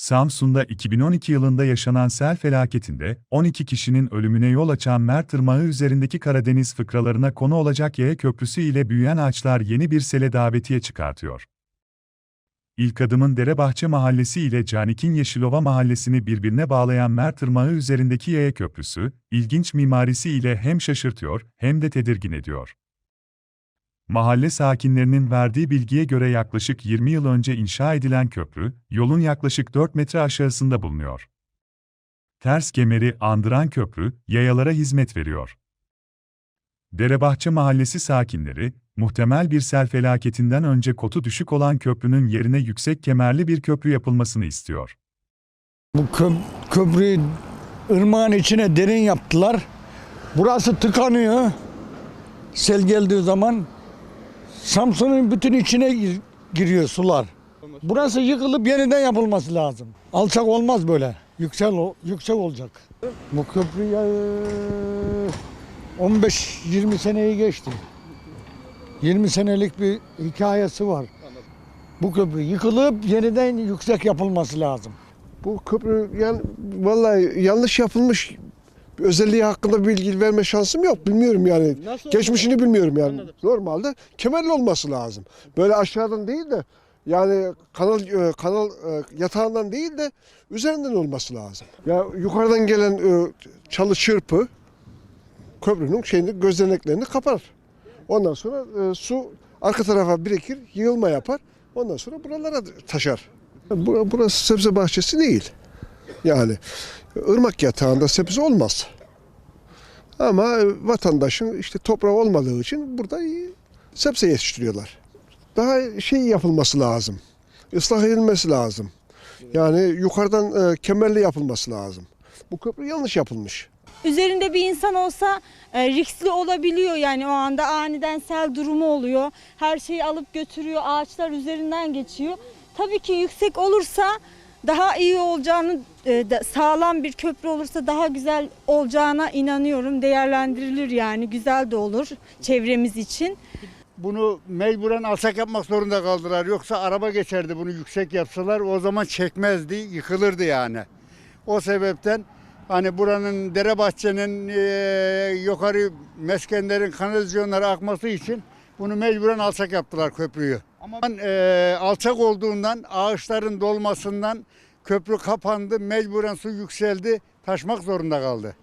Samsun'da 2012 yılında yaşanan sel felaketinde 12 kişinin ölümüne yol açan Mert Irmağı üzerindeki Karadeniz fıkralarına konu olacak yaya köprüsü ile büyüyen ağaçlar yeni bir sele davetiye çıkartıyor. İlk adımın Derebahçe Mahallesi ile Canik'in Yeşilova Mahallesi'ni birbirine bağlayan Mert Irmağı üzerindeki yaya köprüsü, ilginç mimarisi ile hem şaşırtıyor hem de tedirgin ediyor. Mahalle sakinlerinin verdiği bilgiye göre yaklaşık 20 yıl önce inşa edilen köprü, yolun yaklaşık 4 metre aşağısında bulunuyor. Ters kemeri andıran köprü, yayalara hizmet veriyor. Derebahçe Mahallesi sakinleri, muhtemel bir sel felaketinden önce kotu düşük olan köprünün yerine yüksek kemerli bir köprü yapılmasını istiyor. Bu kö- köprüyü ırmağın içine derin yaptılar. Burası tıkanıyor. Sel geldiği zaman Samsun'un bütün içine gir- giriyor sular. Burası yıkılıp yeniden yapılması lazım. Alçak olmaz böyle. Yüksel yüksek olacak. Bu köprü ya 15-20 seneyi geçti. 20 senelik bir hikayesi var. Bu köprü yıkılıp yeniden yüksek yapılması lazım. Bu köprü yani vallahi yanlış yapılmış özelliği hakkında bilgi verme şansım yok. Bilmiyorum yani. Geçmişini bilmiyorum yani. Normalde kemerli olması lazım. Böyle aşağıdan değil de yani kanal e, kanal e, yatağından değil de üzerinden olması lazım. Ya yukarıdan gelen e, çalı çırpı köprünün şeyini gözeneklerini kapar. Ondan sonra su arka tarafa birikir, yığılma yapar. Ondan sonra buralara taşar. Bura- Burası sebze bahçesi değil. Yani ırmak yatağında sebze olmaz. Ama vatandaşın işte toprağı olmadığı için burada sebze yetiştiriyorlar. Daha şey yapılması lazım. Islah edilmesi lazım. Yani yukarıdan e, kemerli yapılması lazım. Bu köprü yanlış yapılmış. Üzerinde bir insan olsa e, riskli olabiliyor yani o anda aniden sel durumu oluyor. Her şeyi alıp götürüyor, ağaçlar üzerinden geçiyor. Tabii ki yüksek olursa daha iyi olacağını, e, sağlam bir köprü olursa daha güzel olacağına inanıyorum. Değerlendirilir yani güzel de olur çevremiz için. Bunu mecburen alçak yapmak zorunda kaldılar. Yoksa araba geçerdi bunu yüksek yapsalar o zaman çekmezdi, yıkılırdı yani. O sebepten hani buranın Derebahçe'nin eee yukarı meskenlerin kanalizasyonlara akması için bunu mecburen alçak yaptılar köprüyü. Ama eee, alçak olduğundan ağaçların dolmasından köprü kapandı, mecburen su yükseldi, taşmak zorunda kaldı.